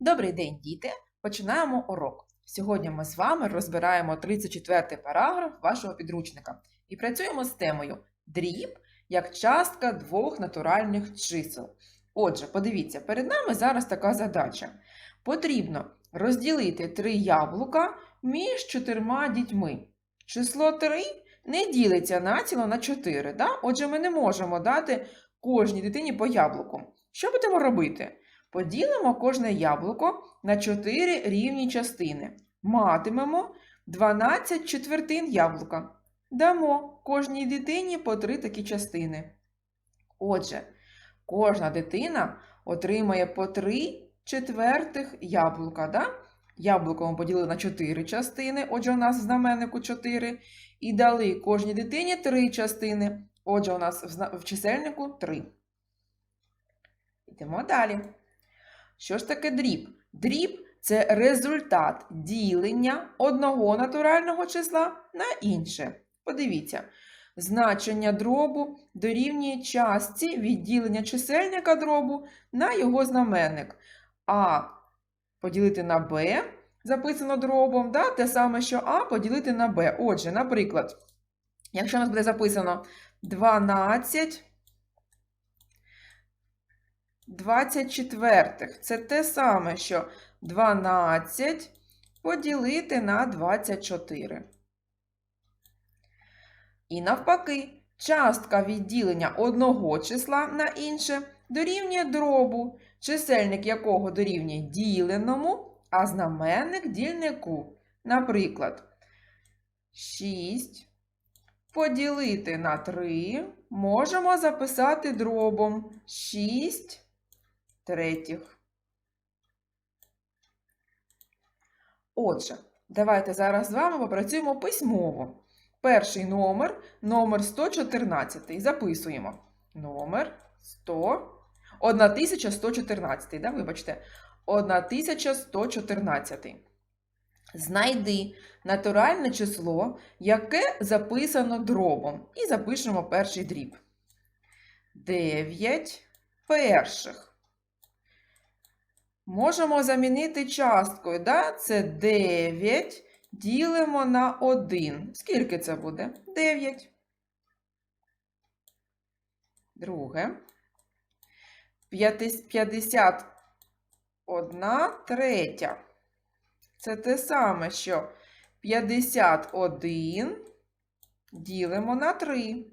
Добрий день, діти! Починаємо урок. Сьогодні ми з вами розбираємо 34 параграф вашого підручника і працюємо з темою дріб як частка двох натуральних чисел. Отже, подивіться, перед нами зараз така задача. Потрібно розділити три яблука між чотирма дітьми. Число 3 не ділиться націло на 4. Да? Отже, ми не можемо дати кожній дитині по яблуку. Що будемо робити? Поділимо кожне яблуко на 4 рівні частини. Матимемо 12 четвертин яблука. Дамо кожній дитині по 3 такі частини. Отже, кожна дитина отримає по 3 четвертих яблука. Да? Яблуко ми поділили на 4 частини, отже, у нас в знаменнику 4. І дали кожній дитині 3 частини. Отже, у нас в чисельнику 3. Йдемо далі. Що ж таке дріб? Дріб це результат ділення одного натурального числа на інше. Подивіться, значення дробу дорівнює частці відділення чисельника дробу на його знаменник. А поділити на b записано дробом, да? те саме, що А поділити на b. Отже, наприклад, якщо у нас буде записано 12 24. Це те саме, що 12 поділити на 24. І навпаки, частка відділення одного числа на інше дорівнює дробу, чисельник якого дорівнює діленому, а знаменник дільнику. Наприклад, 6 поділити на 3 можемо записати дробом 6 третіх. Отже, давайте зараз з вами попрацюємо письмово. Перший номер, номер 114. Записуємо. Номер 100. 1114, да, вибачте. 1114. Знайди натуральне число, яке записано дробом. І запишемо перший дріб. 9 перших. Можемо замінити часткою. Да? Це 9 ділимо на 1. Скільки це буде? 9. Друге. 51 третя. Це те саме, що 51 ділимо на 3.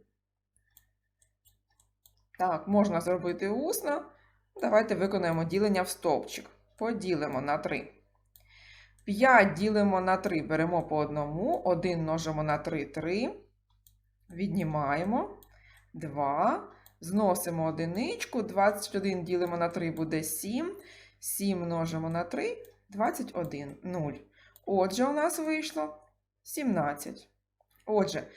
Так, можна зробити усно. Давайте виконаємо ділення в стовпчик. Поділимо на 3. 5 ділимо на 3, беремо по одному. 1 множимо на 3 3. Віднімаємо. 2. Зносимо одиничку. 21 ділимо на 3 буде 7. 7 множимо на 3. 21. 0. Отже, у нас вийшло 17. Отже,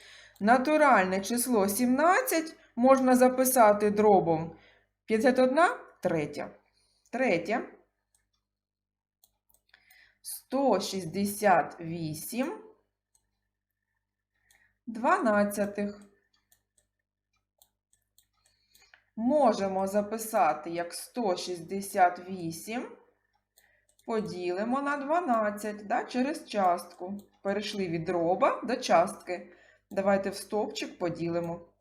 натуральне число 17 можна записати дробом 51 третя. Третє. 168 дванадцятих. Можемо записати як 168 поділимо на 12 да, через частку. Перейшли від дроба до частки. Давайте в стовпчик поділимо.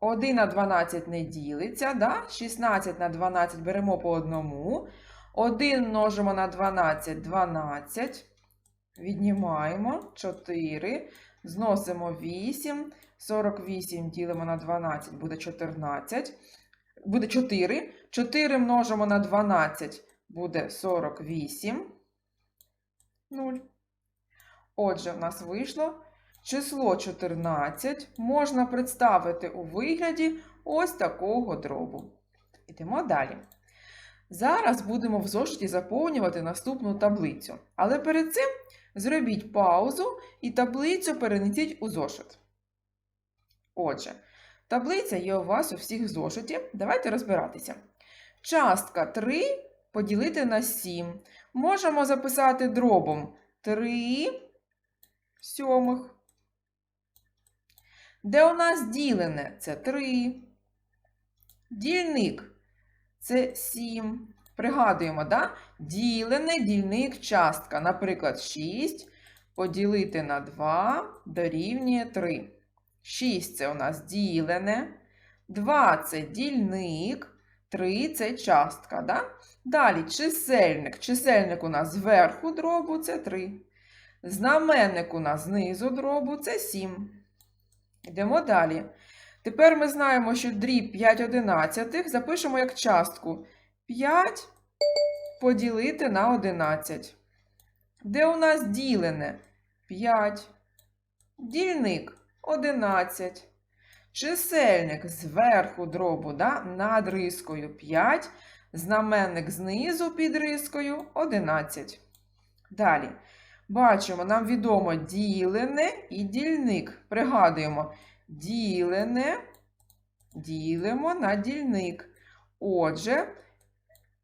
1 на 12 не ділиться, да? 16 на 12 беремо по одному. 1 множимо на 12 12. Віднімаємо 4. Зносимо 8. 48 ділимо на 12 буде 14. Буде 4. 4 множимо на 12 буде 48. 0. Отже, в нас вийшло число 14 можна представити у вигляді ось такого дробу. Йдемо далі. Зараз будемо в зошиті заповнювати наступну таблицю. Але перед цим зробіть паузу і таблицю перенесіть у зошит. Отже, таблиця є у вас у всіх в зошиті. Давайте розбиратися. Частка 3 поділити на 7. Можемо записати дробом 3 сьомих. Де у нас ділене? Це 3. Дільник це 7. Пригадуємо, да? Ділене, дільник, частка. Наприклад, 6 поділити на 2 дорівнює 3. 6 це у нас ділене. 2 це дільник. 3 це частка. Да? Далі чисельник. Чисельник у нас зверху дробу це 3. Знаменник у нас знизу дробу це 7. Йдемо далі. Тепер ми знаємо, що дріб 5 одинадцятих запишемо як частку 5 поділити на 11. Де у нас ділене 5. Дільник 11. Чисельник зверху дробу да, над рискою 5. Знаменник знизу під рискою 11. Далі. Бачимо, нам відомо ділене і дільник. Пригадуємо, ділене ділимо на дільник. Отже,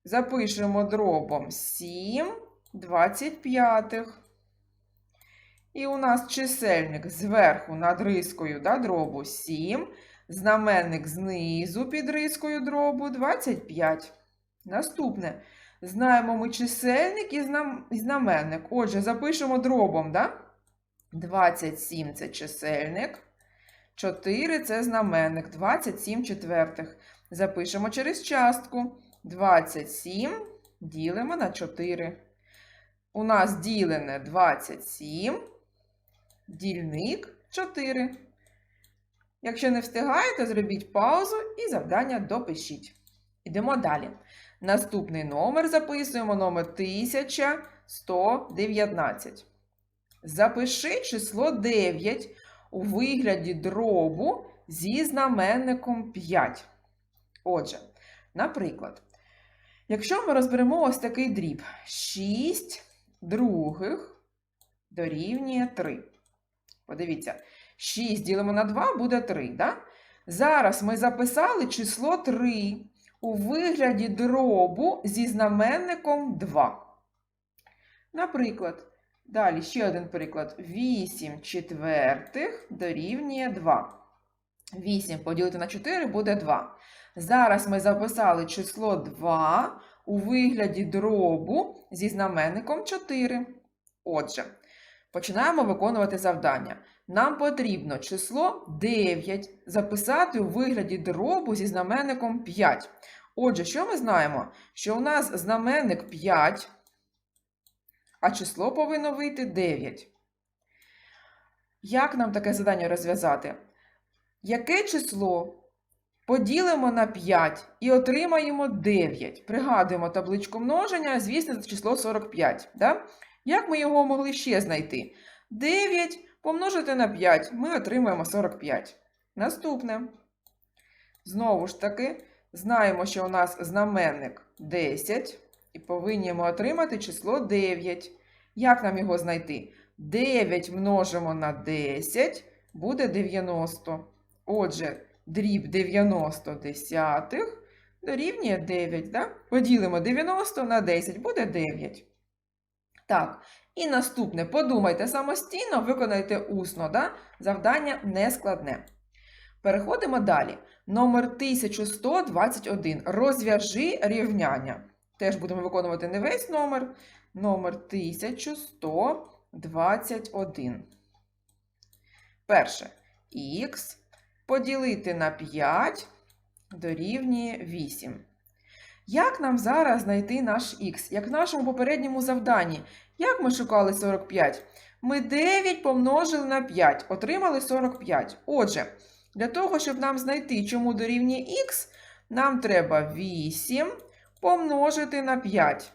запишемо дробом 7 25. І у нас чисельник зверху над рискою да, дробу 7, знаменник знизу під рискою дробу 25. Наступне. Знаємо ми чисельник і знам- і знаменник. Отже, запишемо дробом, да? 27 це чисельник, 4 це знаменник, 27 четвертих. Запишемо через частку. 27 ділимо на 4. У нас ділене 27, дільник 4. Якщо не встигаєте, зробіть паузу і завдання допишіть. Ідемо далі. Наступний номер записуємо номер 1119. Запиши число 9 у вигляді дробу зі знаменником 5. Отже, наприклад, якщо ми розберемо ось такий дріб 6 других дорівнює 3. Подивіться, 6 ділимо на 2 буде 3. Да? Зараз ми записали число 3 у вигляді дробу зі знаменником 2. Наприклад, далі ще один приклад. 8 четвертих дорівнює 2. 8 поділити на 4 буде 2. Зараз ми записали число 2 у вигляді дробу зі знаменником 4. Отже, починаємо виконувати завдання. Нам потрібно число 9 записати у вигляді дробу зі знаменником 5. Отже, що ми знаємо? Що у нас знаменник 5, а число повинно вийти 9. Як нам таке завдання розв'язати? Яке число поділимо на 5 і отримаємо 9? Пригадуємо табличку множення, звісно, це число 45. Да? Як ми його могли ще знайти? 9 помножити на 5, ми отримаємо 45. Наступне. Знову ж таки, знаємо, що у нас знаменник 10, і повинні отримати число 9. Як нам його знайти? 9 множимо на 10 буде 90. Отже, дріб 90 десятих дорівнює 9. Да? Поділимо 90 на 10, буде 9. Так, і наступне. Подумайте самостійно, виконайте усно. Да? Завдання не складне. Переходимо далі. Номер 1121. Розв'яжи рівняння. Теж будемо виконувати не весь номер. Номер 1121. Перше. Х поділити на 5 дорівнює 8. Як нам зараз знайти наш х? Як в нашому попередньому завданні. Як ми шукали 45? Ми 9 помножили на 5, отримали 45. Отже, для того, щоб нам знайти, чому дорівнює х, нам треба 8 помножити на 5.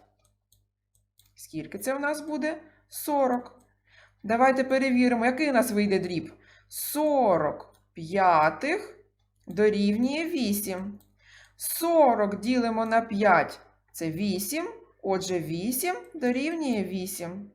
Скільки це в нас буде? 40. Давайте перевіримо, який у нас вийде дріб. 40 п'ятих дорівнює 8. 40 ділимо на 5 це 8. Отже, 8 дорівнює 8.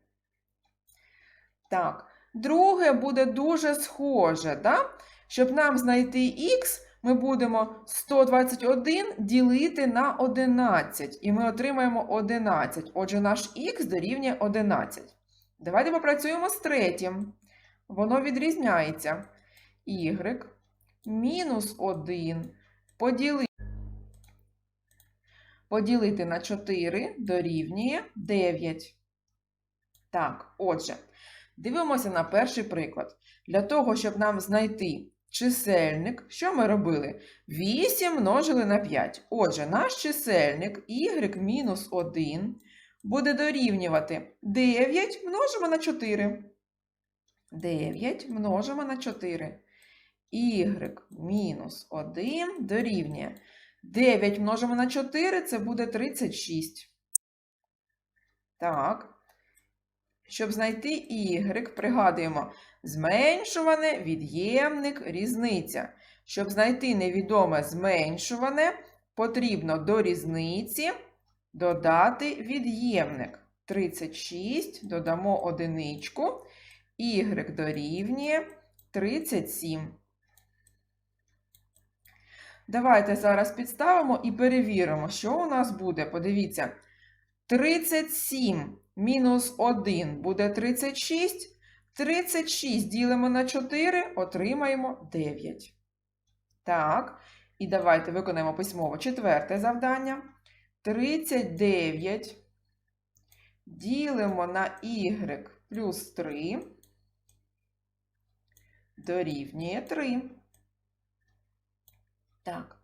Так, друге буде дуже схоже, да? Щоб нам знайти х, ми будемо 121 ділити на 11. І ми отримаємо 11. Отже, наш х дорівнює 11. Давайте попрацюємо з третім. Воно відрізняється. y мінус 1 поділити поділити на 4 дорівнює 9. Так, отже, дивимося на перший приклад. Для того, щоб нам знайти чисельник, що ми робили? 8 множили на 5. Отже, наш чисельник y-1 буде дорівнювати 9 множимо на 4. 9 множимо на 4. y мінус 1 дорівнює 9 множимо на 4 це буде 36. Так. Щоб знайти y, пригадуємо зменшуване, від'ємник, різниця. Щоб знайти невідоме зменшуване, потрібно до різниці додати від'ємник. 36 додамо одиничку, y дорівнює 37. Давайте зараз підставимо і перевіримо, що у нас буде. Подивіться. 37 мінус 1 буде 36. 36 ділимо на 4, отримаємо 9. Так, і давайте виконаємо письмово четверте завдання. 39 ділимо на y плюс 3 дорівнює 3. Так.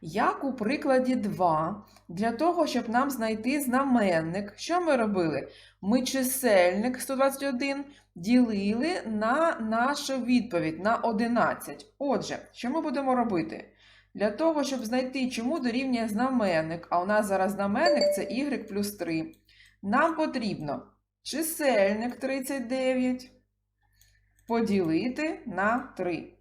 Як у прикладі 2, для того, щоб нам знайти знаменник, що ми робили? Ми чисельник 121 ділили на нашу відповідь на 11. Отже, що ми будемо робити? Для того, щоб знайти, чому дорівнює знаменник, а у нас зараз знаменник це y плюс 3, нам потрібно чисельник 39 поділити на 3.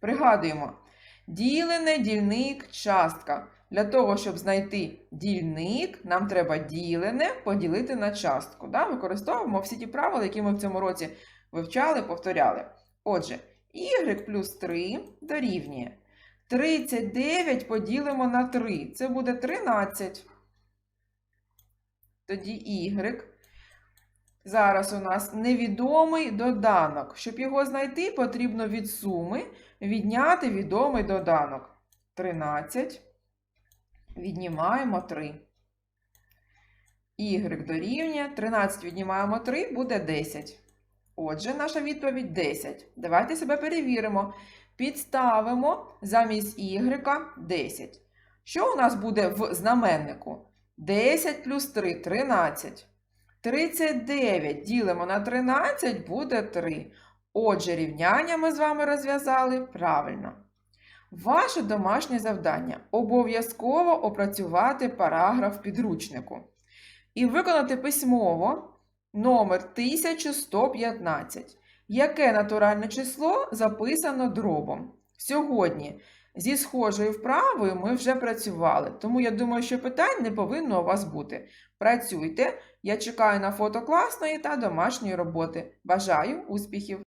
Пригадуємо. Ділене, дільник, частка. Для того, щоб знайти дільник, нам треба ділене поділити на частку. Да? Використовуємо всі ті правила, які ми в цьому році вивчали, повторяли. Отже, y плюс 3 дорівнює. 39 поділимо на 3. Це буде 13. Тоді y. Зараз у нас невідомий доданок. Щоб його знайти, потрібно від суми відняти відомий доданок. 13. Віднімаємо 3. Y дорівнює. 13 віднімаємо 3, буде 10. Отже, наша відповідь 10. Давайте себе перевіримо. Підставимо замість y 10. Що у нас буде в знаменнику? 10 плюс 3 13. 39 ділимо на 13 буде 3. Отже, рівняння ми з вами розв'язали правильно. Ваше домашнє завдання обов'язково опрацювати параграф підручнику і виконати письмово номер 1115. Яке натуральне число записано дробом? Сьогодні зі схожою вправою ми вже працювали, тому я думаю, що питань не повинно у вас бути. Працюйте, я чекаю на фото класної та домашньої роботи. Бажаю успіхів!